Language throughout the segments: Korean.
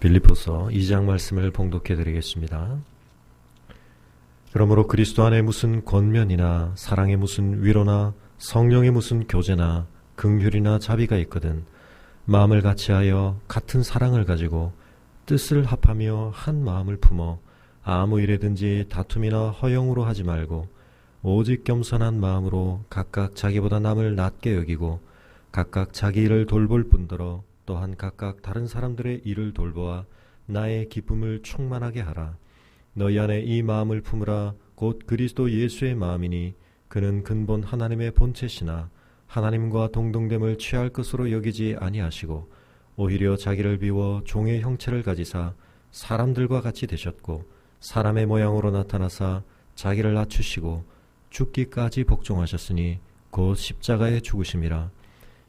빌리포서 2장 말씀을 봉독해 드리겠습니다. 그러므로 그리스도 안에 무슨 권면이나 사랑의 무슨 위로나 성령의 무슨 교제나 긍휼이나 자비가 있거든 마음을 같이하여 같은 사랑을 가지고 뜻을 합하며 한 마음을 품어 아무 일에든지 다툼이나 허영으로 하지 말고 오직 겸손한 마음으로 각각 자기보다 남을 낮게 여기고 각각 자기 일을 돌볼 뿐더러 또한 각각 다른 사람들의 일을 돌보아 나의 기쁨을 충만하게 하라. 너희 안에 이 마음을 품으라 곧 그리스도 예수의 마음이니 그는 근본 하나님의 본체시나 하나님과 동등됨을 취할 것으로 여기지 아니하시고 오히려 자기를 비워 종의 형체를 가지사 사람들과 같이 되셨고 사람의 모양으로 나타나사 자기를 낮추시고 죽기까지 복종하셨으니 곧 십자가에 죽으심이라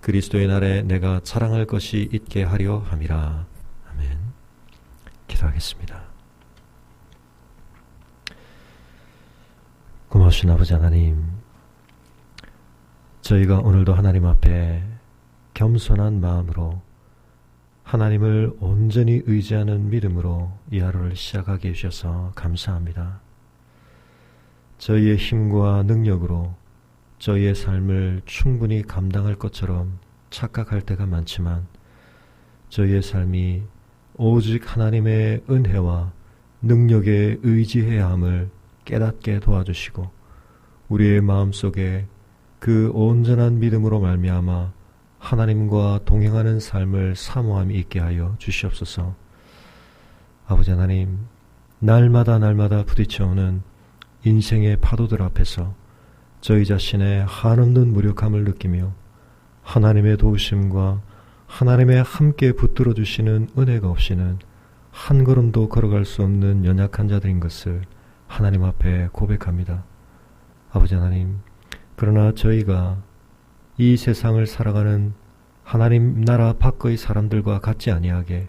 그리스도의 날에 내가 자랑할 것이 있게 하려 함이라. 아멘. 기도하겠습니다. 고마우신 아버지 하나님, 저희가 오늘도 하나님 앞에 겸손한 마음으로 하나님을 온전히 의지하는 믿음으로 이 하루를 시작하게 해주셔서 감사합니다. 저희의 힘과 능력으로 저희의 삶을 충분히 감당할 것처럼 착각할 때가 많지만 저희의 삶이 오직 하나님의 은혜와 능력에 의지해야 함을 깨닫게 도와주시고 우리의 마음속에 그 온전한 믿음으로 말미암아 하나님과 동행하는 삶을 사모함이 있게 하여 주시옵소서. 아버지 하나님, 날마다 날마다 부딪혀오는 인생의 파도들 앞에서 저희 자신의 한없는 무력함을 느끼며 하나님의 도우심과 하나님의 함께 붙들어 주시는 은혜가 없이는 한 걸음도 걸어갈 수 없는 연약한 자들인 것을 하나님 앞에 고백합니다. 아버지 하나님, 그러나 저희가 이 세상을 살아가는 하나님 나라 밖의 사람들과 같지 아니하게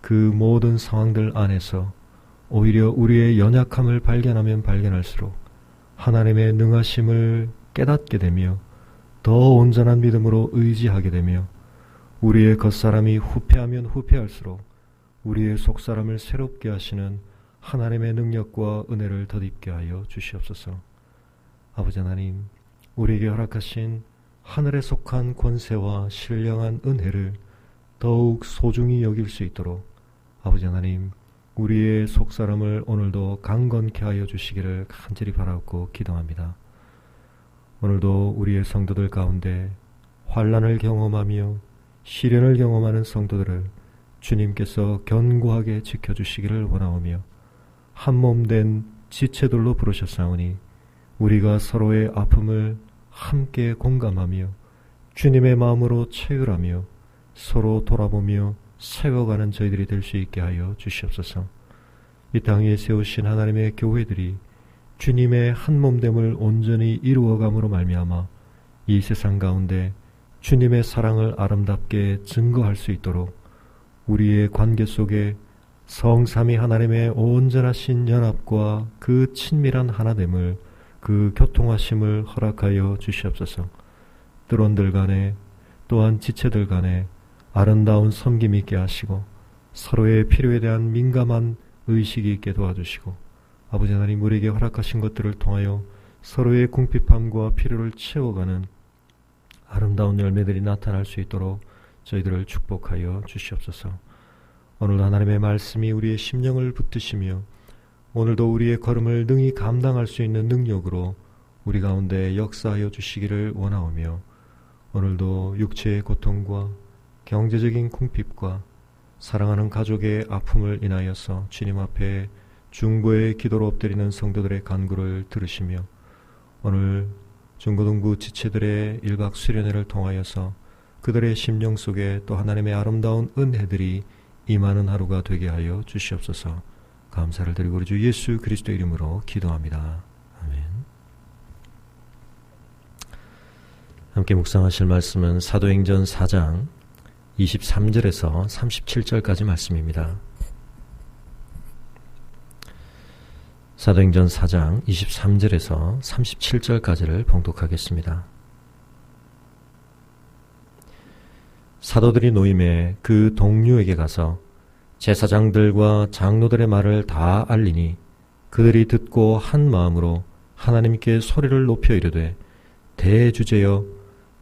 그 모든 상황들 안에서 오히려 우리의 연약함을 발견하면 발견할수록 하나님의 능하심을 깨닫게 되며 더 온전한 믿음으로 의지하게 되며 우리의 겉사람이 후패하면 후패할수록 우리의 속사람을 새롭게 하시는 하나님의 능력과 은혜를 덧입게 하여 주시옵소서. 아버지 하나님, 우리에게 허락하신 하늘에 속한 권세와 신령한 은혜를 더욱 소중히 여길 수 있도록 아버지 하나님, 우리의 속사람을 오늘도 강건케 하여 주시기를 간절히 바라고 기도합니다. 오늘도 우리의 성도들 가운데 환란을 경험하며 시련을 경험하는 성도들을 주님께서 견고하게 지켜주시기를 원하오며 한 몸 된 지체들로 부르셨사오니 우리가 서로의 아픔을 함께 공감하며 주님의 마음으로 체휼하며 서로 돌아보며 세워가는 저희들이 될 수 있게 하여 주시옵소서. 이 땅에 세우신 하나님의 교회들이 주님의 한 몸됨을 온전히 이루어감으로 말미암아 이 세상 가운데 주님의 사랑을 아름답게 증거할 수 있도록 우리의 관계 속에 성삼이 하나님의 온전하신 연합과 그 친밀한 하나됨을 그 교통하심을 허락하여 주시옵소서. 뜨론들 간에 또한 지체들 간에 아름다운 섬김 있게 하시고 서로의 필요에 대한 민감한 의식이 있게 도와주시고 아버지 하나님 우리에게 허락하신 것들을 통하여 서로의 궁핍함과 필요를 채워가는 아름다운 열매들이 나타날 수 있도록 저희들을 축복하여 주시옵소서. 오늘 하나님의 말씀이 우리의 심령을 붙드시며 오늘도 우리의 걸음을 능히 감당할 수 있는 능력으로 우리 가운데 역사하여 주시기를 원하오며 오늘도 육체의 고통과 경제적인 궁핍과 사랑하는 가족의 아픔을 인하여서 주님 앞에 중보의 기도로 엎드리는 성도들의 간구를 들으시며 오늘 중고등부 지체들의 일박 수련회를 통하여서 그들의 심령 속에 또 하나님의 아름다운 은혜들이 임하는 하루가 되게 하여 주시옵소서 감사를 드리고 우리 주 예수 그리스도 이름으로 기도합니다. 아멘. 함께 묵상하실 말씀은 사도행전 4장 23절에서 37절까지 말씀입니다. 사도행전 4장 23절에서 37절까지를 봉독하겠습니다. 사도들이 노임에 그 동료에게 가서 제사장들과 장로들의 말을 다 알리니 그들이 듣고 한 마음으로 하나님께 소리를 높여 이르되 대주제여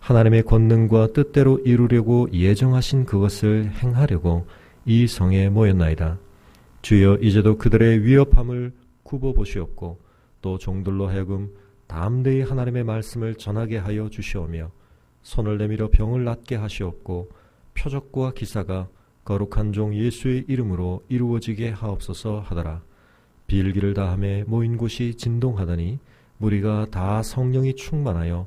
하나님의 권능과 뜻대로 이루려고 예정하신 그것을 행하려고 이 성에 모였나이다. 주여 이제도 그들의 위협함을 굽어 보시옵고 또 종들로 하여금 담대히 하나님의 말씀을 전하게 하여 주시오며 손을 내밀어 병을 낫게 하시옵고 표적과 기사가 거룩한 종 예수의 이름으로 이루어지게 하옵소서 하더라. 빌기를 다함에 모인 곳이 진동하더니 무리가 다 성령이 충만하여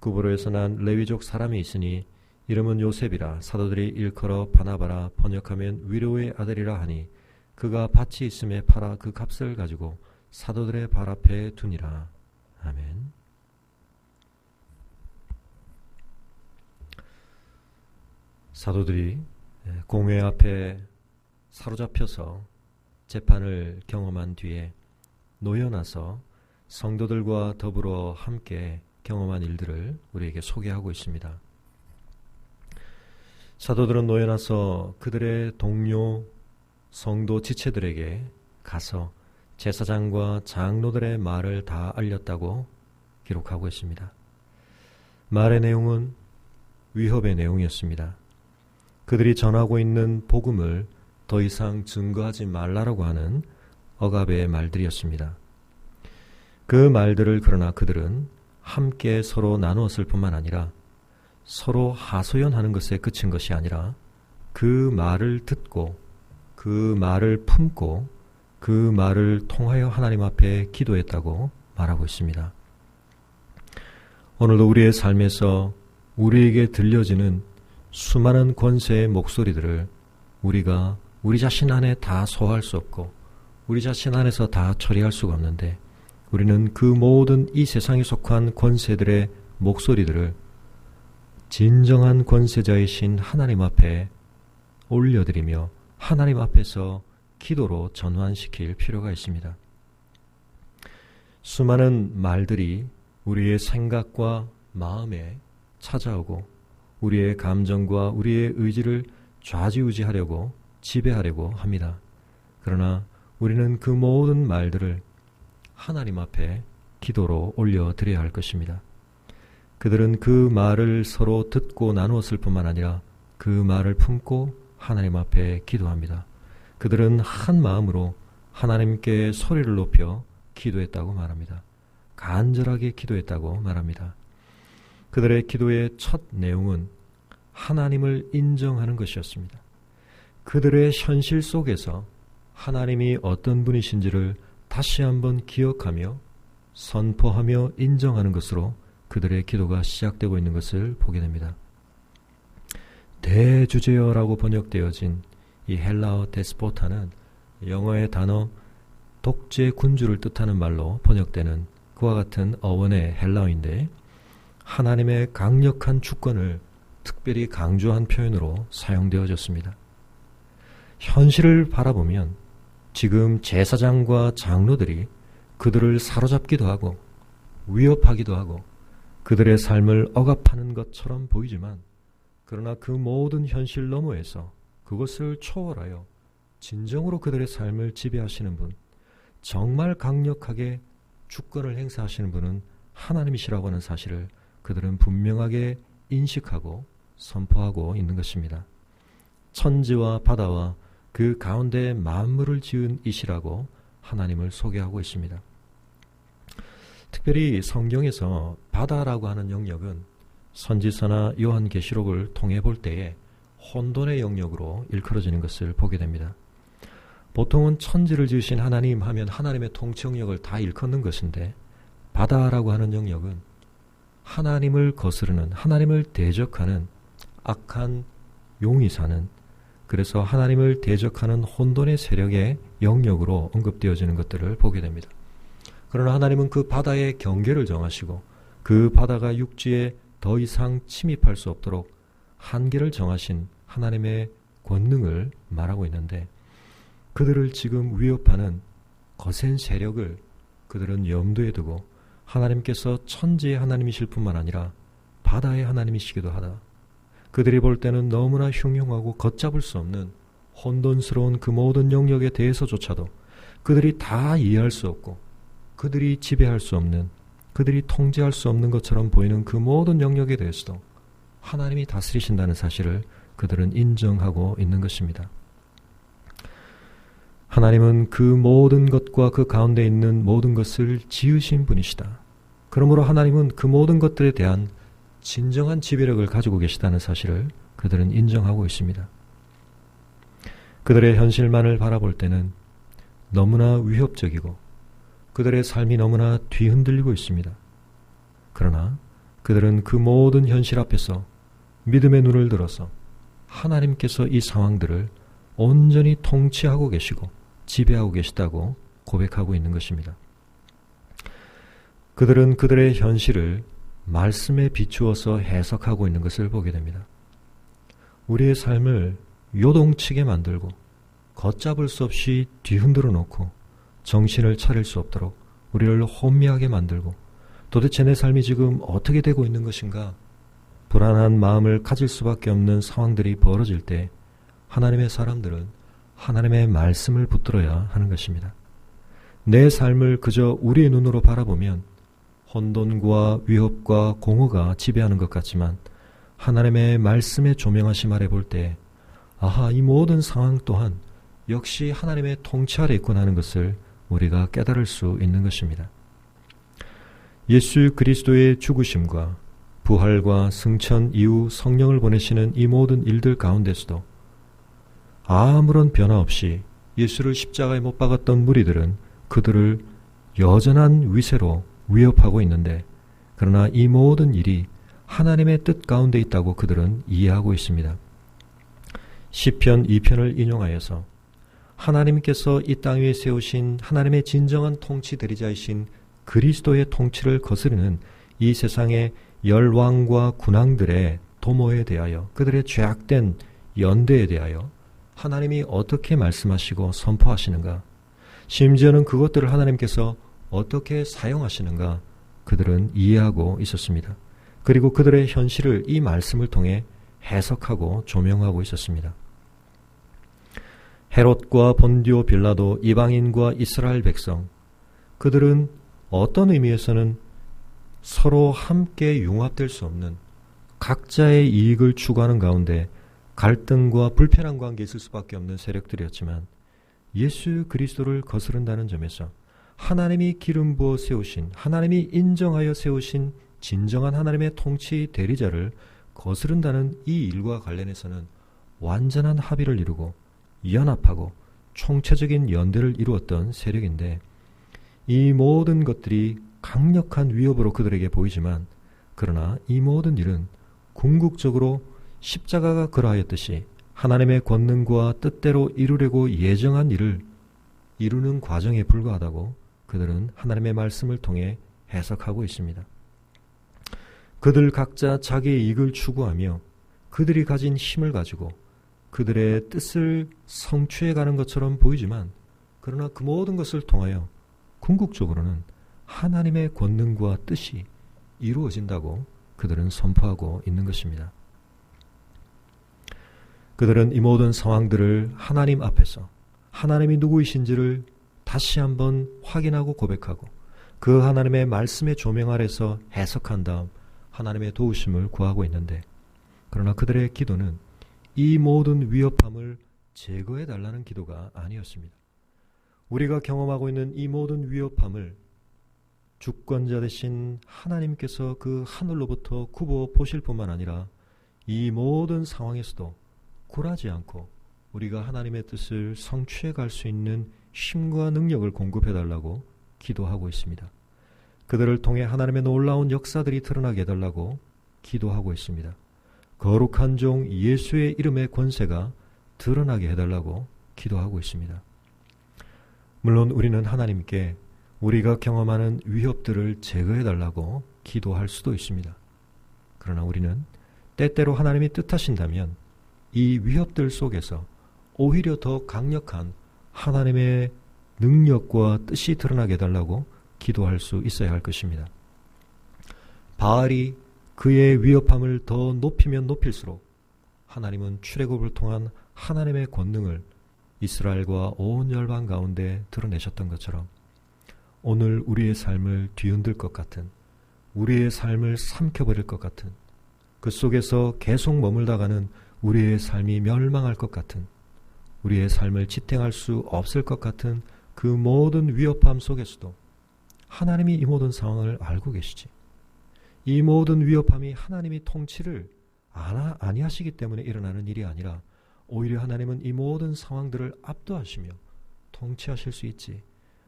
구브로에서 난 레위족 사람이 있으니 이름은 요셉이라 사도들이 일컬어 바나바라 번역하면 위로의 아들이라 하니 그가 밭이 있음에 팔아 그 값을 가지고 사도들의 발 앞에 두니라. 아멘. 사도들이 공회 앞에 사로잡혀서 재판을 경험한 뒤에 놓여나서 성도들과 더불어 함께 경험한 일들을 우리에게 소개하고 있습니다. 사도들은 놓여나서 그들의 동료 성도 지체들에게 가서 제사장과 장로들의 말을 다 알렸다고 기록하고 있습니다. 말의 내용은 위협의 내용이었습니다. 그들이 전하고 있는 복음을 더 이상 증거하지 말라라고 하는 억압의 말들이었습니다. 그 말들을 그러나 그들은 함께 서로 나누었을 뿐만 아니라 서로 하소연하는 것에 그친 것이 아니라 그 말을 듣고 그 말을 품고 그 말을 통하여 하나님 앞에 기도했다고 말하고 있습니다. 오늘도 우리의 삶에서 우리에게 들려지는 수많은 권세의 목소리들을 우리가 우리 자신 안에 다 소화할 수 없고 우리 자신 안에서 다 처리할 수가 없는데 우리는 그 모든 이 세상에 속한 권세들의 목소리들을 진정한 권세자이신 하나님 앞에 올려드리며 하나님 앞에서 기도로 전환시킬 필요가 있습니다. 수많은 말들이 우리의 생각과 마음에 찾아오고 우리의 감정과 우리의 의지를 좌지우지하려고 지배하려고 합니다. 그러나 우리는 그 모든 말들을 하나님 앞에 기도로 올려드려야 할 것입니다. 그들은 그 말을 서로 듣고 나누었을 뿐만 아니라 그 말을 품고 하나님 앞에 기도합니다. 그들은 한 마음으로 하나님께 소리를 높여 기도했다고 말합니다. 간절하게 기도했다고 말합니다. 그들의 기도의 첫 내용은 하나님을 인정하는 것이었습니다. 그들의 현실 속에서 하나님이 어떤 분이신지를 다시 한번 기억하며 선포하며 인정하는 것으로 그들의 기도가 시작되고 있는 것을 보게 됩니다. 대주제어라고 번역되어진 이 헬라어 데스포타는 영어의 단어 독재 군주를 뜻하는 말로 번역되는 그와 같은 어원의 헬라어인데 하나님의 강력한 주권을 특별히 강조한 표현으로 사용되어졌습니다. 현실을 바라보면 지금 제사장과 장로들이 그들을 사로잡기도 하고 위협하기도 하고 그들의 삶을 억압하는 것처럼 보이지만 그러나 그 모든 현실 너머에서 그것을 초월하여 진정으로 그들의 삶을 지배하시는 분, 정말 강력하게 주권을 행사하시는 분은 하나님이시라고 하는 사실을 그들은 분명하게 인식하고 선포하고 있는 것입니다. 천지와 바다와 그 가운데 만물을 지은 이시라고 하나님을 소개하고 있습니다. 특별히 성경에서 바다라고 하는 영역은 선지서나 요한계시록을 통해 볼 때에 혼돈의 영역으로 일컬어지는 것을 보게 됩니다. 보통은 천지를 지으신 하나님 하면 하나님의 통치 영역을 다 일컫는 것인데 바다라고 하는 영역은 하나님을 거스르는 하나님을 대적하는 악한 용이 사는 그래서 하나님을 대적하는 혼돈의 세력의 영역으로 언급되어지는 것들을 보게 됩니다. 그러나 하나님은 그 바다의 경계를 정하시고 그 바다가 육지에 더 이상 침입할 수 없도록 한계를 정하신 하나님의 권능을 말하고 있는데 그들을 지금 위협하는 거센 세력을 그들은 염두에 두고 하나님께서 천지의 하나님이실 뿐만 아니라 바다의 하나님이시기도 하다. 그들이 볼 때는 너무나 흉흉하고 걷잡을 수 없는 혼돈스러운 그 모든 영역에 대해서조차도 그들이 다 이해할 수 없고 그들이 지배할 수 없는 그들이 통제할 수 없는 것처럼 보이는 그 모든 영역에 대해서도 하나님이 다스리신다는 사실을 그들은 인정하고 있는 것입니다. 하나님은 그 모든 것과 그 가운데 있는 모든 것을 지으신 분이시다. 그러므로 하나님은 그 모든 것들에 대한 진정한 지배력을 가지고 계시다는 사실을 그들은 인정하고 있습니다. 그들의 현실만을 바라볼 때는 너무나 위협적이고 그들의 삶이 너무나 뒤흔들리고 있습니다. 그러나 그들은 그 모든 현실 앞에서 믿음의 눈을 들어서 하나님께서 이 상황들을 온전히 통치하고 계시고 지배하고 계시다고 고백하고 있는 것입니다. 그들은 그들의 현실을 말씀에 비추어서 해석하고 있는 것을 보게 됩니다. 우리의 삶을 요동치게 만들고 걷잡을 수 없이 뒤흔들어 놓고 정신을 차릴 수 없도록 우리를 혼미하게 만들고 도대체 내 삶이 지금 어떻게 되고 있는 것인가 불안한 마음을 가질 수밖에 없는 상황들이 벌어질 때 하나님의 사람들은 하나님의 말씀을 붙들어야 하는 것입니다. 내 삶을 그저 우리의 눈으로 바라보면 혼돈과 위협과 공허가 지배하는 것 같지만 하나님의 말씀의 조명하심 아래 볼 때 아하 이 모든 상황 또한 역시 하나님의 통치 아래 있구나 하는 것을 우리가 깨달을 수 있는 것입니다. 예수 그리스도의 죽으심과 부활과 승천 이후 성령을 보내시는 이 모든 일들 가운데서도 아무런 변화 없이 예수를 십자가에 못 박았던 무리들은 그들을 여전한 위세로 위협하고 있는데 그러나 이 모든 일이 하나님의 뜻 가운데 있다고 그들은 이해하고 있습니다. 시편 2편을 인용하여서 하나님께서 이 땅 위에 세우신 하나님의 진정한 통치 대리자이신 그리스도의 통치를 거스르는 이 세상의 열왕과 군왕들의 도모에 대하여 그들의 죄악된 연대에 대하여 하나님이 어떻게 말씀하시고 선포하시는가 심지어는 그것들을 하나님께서 어떻게 사용하시는가 그들은 이해하고 있었습니다. 그리고 그들의 현실을 이 말씀을 통해 해석하고 조명하고 있었습니다. 헤롯과 본디오 빌라도 이방인과 이스라엘 백성 그들은 어떤 의미에서는 서로 함께 융합될 수 없는 각자의 이익을 추구하는 가운데 갈등과 불편한 관계에 있을 수밖에 없는 세력들이었지만 예수 그리스도를 거스른다는 점에서 하나님이 기름 부어 세우신 하나님이 인정하여 세우신 진정한 하나님의 통치 대리자를 거스른다는 이 일과 관련해서는 완전한 합의를 이루고 연합하고 총체적인 연대를 이루었던 세력인데 이 모든 것들이 강력한 위협으로 그들에게 보이지만 그러나 이 모든 일은 궁극적으로 십자가가 그러하였듯이 하나님의 권능과 뜻대로 이루려고 예정한 일을 이루는 과정에 불과하다고 그들은 하나님의 말씀을 통해 해석하고 있습니다. 그들 각자 자기의 이익을 추구하며 그들이 가진 힘을 가지고 그들의 뜻을 성취해 가는 것처럼 보이지만 그러나 그 모든 것을 통하여 궁극적으로는 하나님의 권능과 뜻이 이루어진다고 그들은 선포하고 있는 것입니다. 그들은 이 모든 상황들을 하나님 앞에서 하나님이 누구이신지를 다시 한번 확인하고 고백하고 그 하나님의 말씀의 조명 아래서 해석한 다음 하나님의 도우심을 구하고 있는데 그러나 그들의 기도는 이 모든 위협함을 제거해 달라는 기도가 아니었습니다. 우리가 경험하고 있는 이 모든 위협함을 주권자 되신 하나님께서 그 하늘로부터 굽어 보실 뿐만 아니라 이 모든 상황에서도 굴하지 않고 우리가 하나님의 뜻을 성취해 갈 수 있는 힘과 능력을 공급해 달라고 기도하고 있습니다. 그들을 통해 하나님의 놀라운 역사들이 드러나게 해달라고 기도하고 있습니다. 거룩한 종 예수의 이름의 권세가 드러나게 해달라고 기도하고 있습니다. 물론 우리는 하나님께 우리가 경험하는 위협들을 제거해달라고 기도할 수도 있습니다. 그러나 우리는 때때로 하나님이 뜻하신다면 이 위협들 속에서 오히려 더 강력한 하나님의 능력과 뜻이 드러나게 해달라고 기도할 수 있어야 할 것입니다. 바알이 그의 위협함을 더 높이면 높일수록 하나님은 출애굽을 통한 하나님의 권능을 이스라엘과 온 열방 가운데 드러내셨던 것처럼 오늘 우리의 삶을 뒤흔들 것 같은 우리의 삶을 삼켜버릴 것 같은 그 속에서 계속 머물다가는 우리의 삶이 멸망할 것 같은 우리의 삶을 지탱할 수 없을 것 같은 그 모든 위협함 속에서도 하나님이 이 모든 상황을 알고 계시지. 이 모든 위협함이 하나님이 통치를 아니하시기 때문에 일어나는 일이 아니라 오히려 하나님은 이 모든 상황들을 압도하시며 통치하실 수 있지.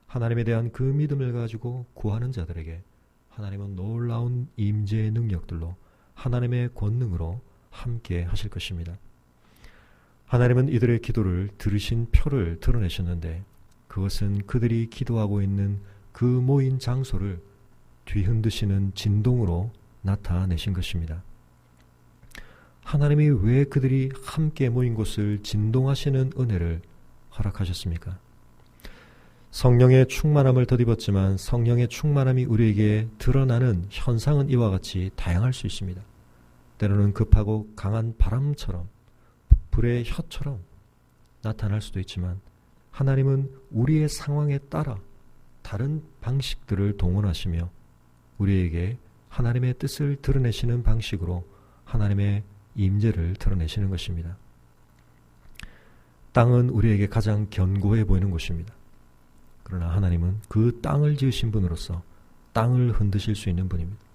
하나님에 대한 그 믿음을 가지고 구하는 자들에게 하나님은 놀라운 임재의 능력들로 하나님의 권능으로 함께 하실 것입니다. 하나님은 이들의 기도를 들으신 표를 드러내셨는데 그것은 그들이 기도하고 있는 그 모인 장소를 뒤흔드시는 진동으로 나타내신 것입니다. 하나님이 왜 그들이 함께 모인 곳을 진동하시는 은혜를 허락하셨습니까? 성령의 충만함을 덧입었지만 성령의 충만함이 우리에게 드러나는 현상은 이와 같이 다양할 수 있습니다. 때로는 급하고 강한 바람처럼 불의 혀처럼 나타날 수도 있지만 하나님은 우리의 상황에 따라 다른 방식들을 동원하시며 우리에게 하나님의 뜻을 드러내시는 방식으로 하나님의 임재를 드러내시는 것입니다. 땅은 우리에게 가장 견고해 보이는 곳입니다. 그러나 하나님은 그 땅을 지으신 분으로서 땅을 흔드실 수 있는 분입니다.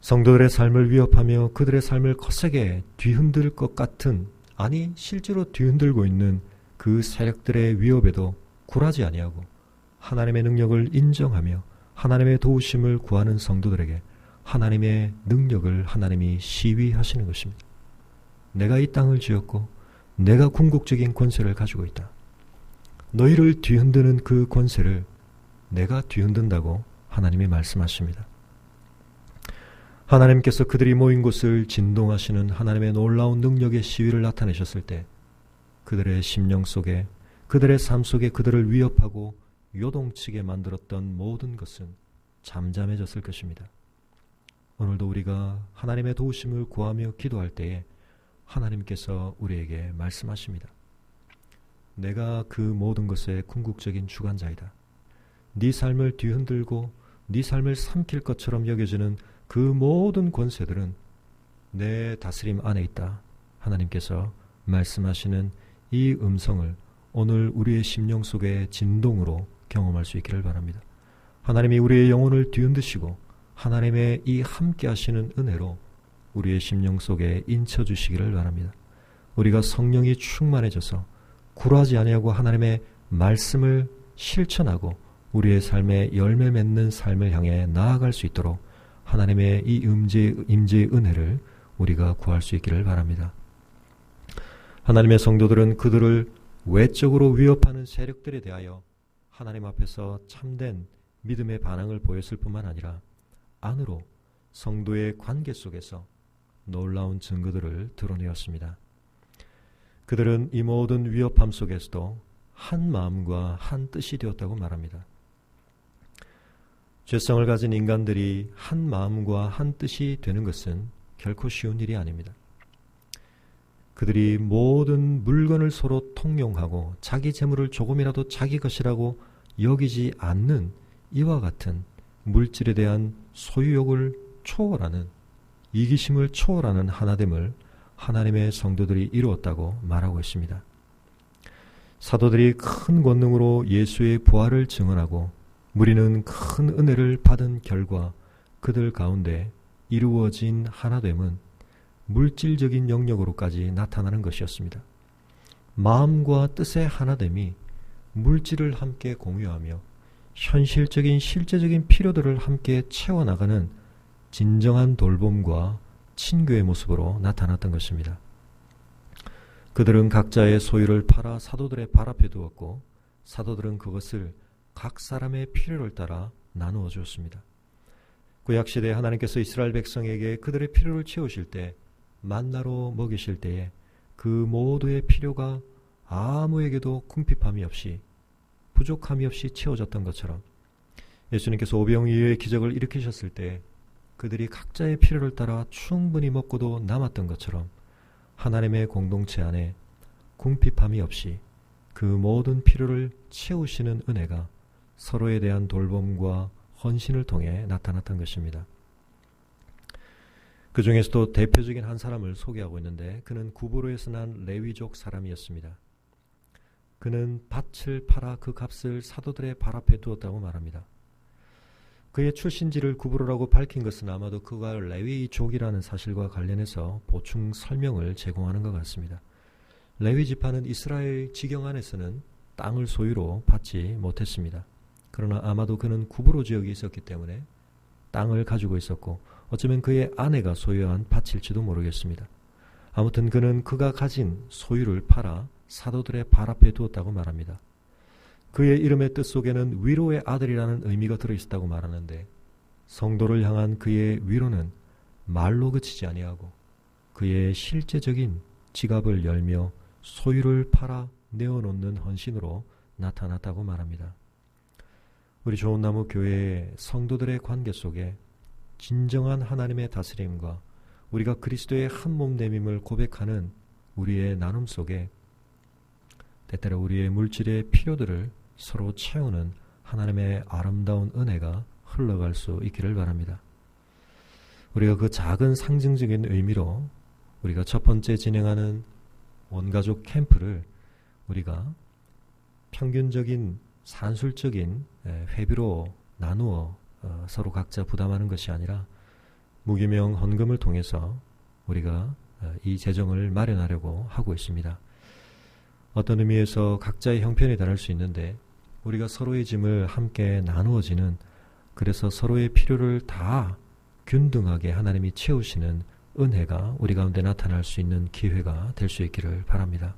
성도들의 삶을 위협하며 그들의 삶을 거세게 뒤흔들 것 같은 아니 실제로 뒤흔들고 있는 그 세력들의 위협에도 굴하지 아니하고 하나님의 능력을 인정하며 하나님의 도우심을 구하는 성도들에게 하나님의 능력을 하나님이 시위하시는 것입니다. 내가 이 땅을 지었고 내가 궁극적인 권세를 가지고 있다. 너희를 뒤흔드는 그 권세를 내가 뒤흔든다고 하나님이 말씀하십니다. 하나님께서 그들이 모인 곳을 진동하시는 하나님의 놀라운 능력의 시위를 나타내셨을 때 그들의 심령 속에 그들의 삶 속에 그들을 위협하고 요동치게 만들었던 모든 것은 잠잠해졌을 것입니다. 오늘도 우리가 하나님의 도우심을 구하며 기도할 때에 하나님께서 우리에게 말씀하십니다. 내가 그 모든 것의 궁극적인 주관자이다. 네 삶을 뒤흔들고 네 삶을 삼킬 것처럼 여겨지는 그 모든 권세들은 내 다스림 안에 있다. 하나님께서 말씀하시는 이 음성을 오늘 우리의 심령 속의 진동으로 경험할 수 있기를 바랍니다. 하나님이 우리의 영혼을 뒤흔드시고 하나님의 이 함께 하시는 은혜로 우리의 심령 속에 인쳐 주시기를 바랍니다. 우리가 성령이 충만해져서 굴하지 아니하고 하나님의 말씀을 실천하고 우리의 삶에 열매 맺는 삶을 향해 나아갈 수 있도록 하나님의 이 임재, 임재의 은혜를 우리가 구할 수 있기를 바랍니다. 하나님의 성도들은 그들을 외적으로 위협하는 세력들에 대하여 하나님 앞에서 참된 믿음의 반응을 보였을 뿐만 아니라 안으로 성도의 관계 속에서 놀라운 증거들을 드러내었습니다. 그들은 이 모든 위협함 속에서도 한 마음과 한 뜻이 되었다고 말합니다. 죄성을 가진 인간들이 한 마음과 한 뜻이 되는 것은 결코 쉬운 일이 아닙니다. 그들이 모든 물건을 서로 통용하고 자기 재물을 조금이라도 자기 것이라고 여기지 않는 이와 같은 물질에 대한 소유욕을 초월하는 이기심을 초월하는 하나됨을 하나님의 성도들이 이루었다고 말하고 있습니다. 사도들이 큰 권능으로 예수의 부활을 증언하고 무리는 큰 은혜를 받은 결과 그들 가운데 이루어진 하나됨은 물질적인 영역으로까지 나타나는 것이었습니다. 마음과 뜻의 하나됨이 물질을 함께 공유하며 현실적인 실제적인 필요들을 함께 채워나가는 진정한 돌봄과 친교의 모습으로 나타났던 것입니다. 그들은 각자의 소유를 팔아 사도들의 발 앞에 두었고 사도들은 그것을 각 사람의 필요를 따라 나누어 주었습니다. 구약 시대 하나님께서 이스라엘 백성에게 그들의 필요를 채우실 때 만나로 먹이실 때에 그 모두의 필요가 아무에게도 궁핍함이 없이 부족함이 없이 채워졌던 것처럼 예수님께서 오병이어의 기적을 일으키셨을 때 그들이 각자의 필요를 따라 충분히 먹고도 남았던 것처럼 하나님의 공동체 안에 궁핍함이 없이 그 모든 필요를 채우시는 은혜가 서로에 대한 돌봄과 헌신을 통해 나타났던 것입니다. 그 중에서도 대표적인 한 사람을 소개하고 있는데 그는 구브로에서 난 레위족 사람이었습니다. 그는 밭을 팔아 그 값을 사도들의 발 앞에 두었다고 말합니다. 그의 출신지를 구브로라고 밝힌 것은 아마도 그가 레위족이라는 사실과 관련해서 보충 설명을 제공하는 것 같습니다. 레위 지파는 이스라엘 지경 안에서는 땅을 소유로 받지 못했습니다. 그러나 아마도 그는 구브로 지역에 있었기 때문에 땅을 가지고 있었고 어쩌면 그의 아내가 소유한 밭일지도 모르겠습니다. 아무튼 그는 그가 가진 소유를 팔아 사도들의 발 앞에 두었다고 말합니다. 그의 이름의 뜻 속에는 위로의 아들이라는 의미가 들어 있었다고 말하는데 성도를 향한 그의 위로는 말로 그치지 아니하고 그의 실제적인 지갑을 열며 소유를 팔아 내어놓는 헌신으로 나타났다고 말합니다. 우리 좋은 나무 교회의 성도들의 관계 속에 진정한 하나님의 다스림과 우리가 그리스도의 한 몸됨임을 고백하는 우리의 나눔 속에 때때로 우리의 물질의 필요들을 서로 채우는 하나님의 아름다운 은혜가 흘러갈 수 있기를 바랍니다. 우리가 그 작은 상징적인 의미로 우리가 첫 번째 진행하는 원가족 캠프를 우리가 평균적인 산술적인 회비로 나누어 어, 서로 각자 부담하는 것이 아니라 무기명 헌금을 통해서 우리가 어, 이 재정을 마련하려고 하고 있습니다. 어떤 의미에서 각자의 형편에 달할 수 있는데 우리가 서로의 짐을 함께 나누어지는 그래서 서로의 필요를 다 균등하게 하나님이 채우시는 은혜가 우리 가운데 나타날 수 있는 기회가 될 수 있기를 바랍니다.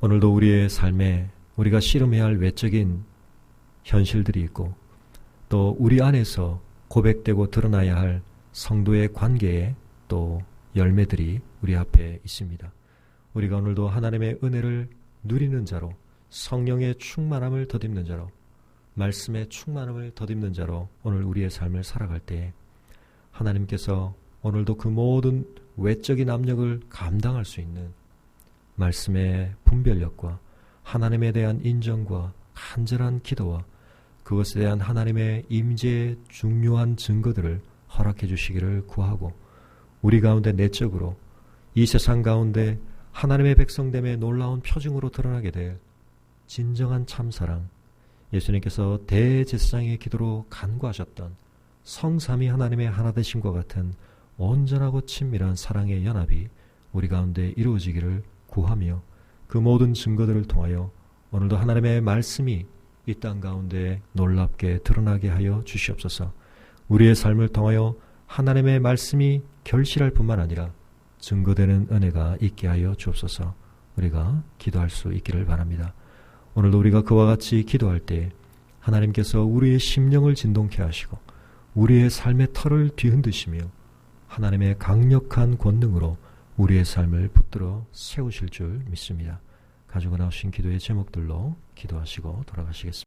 오늘도 우리의 삶에 우리가 씨름해야 할 외적인 현실들이 있고 또 우리 안에서 고백되고 드러나야 할 성도의 관계에 또 열매들이 우리 앞에 있습니다. 우리가 오늘도 하나님의 은혜를 누리는 자로 성령의 충만함을 덧입는 자로 말씀의 충만함을 덧입는 자로 오늘 우리의 삶을 살아갈 때 하나님께서 오늘도 그 모든 외적인 압력을 감당할 수 있는 말씀의 분별력과 하나님에 대한 인정과 간절한 기도와 그것에 대한 하나님의 임재의 중요한 증거들을 허락해 주시기를 구하고 우리 가운데 내적으로 이 세상 가운데 하나님의 백성됨의 놀라운 표징으로 드러나게 될 진정한 참사랑 예수님께서 대제사장의 기도로 간구하셨던 성삼위 하나님의 하나 되심과 같은 온전하고 친밀한 사랑의 연합이 우리 가운데 이루어지기를 구하며 그 모든 증거들을 통하여 오늘도 하나님의 말씀이 이 땅 가운데 놀랍게 드러나게 하여 주시옵소서. 우리의 삶을 통하여 하나님의 말씀이 결실할 뿐만 아니라 증거되는 은혜가 있게 하여 주옵소서. 우리가 기도할 수 있기를 바랍니다. 오늘도 우리가 그와 같이 기도할 때 하나님께서 우리의 심령을 진동케 하시고 우리의 삶의 털을 뒤흔드시며 하나님의 강력한 권능으로 우리의 삶을 붙들어 세우실 줄 믿습니다. 가지고 나오신 기도의 제목들로 기도하시고 돌아가시겠습니다.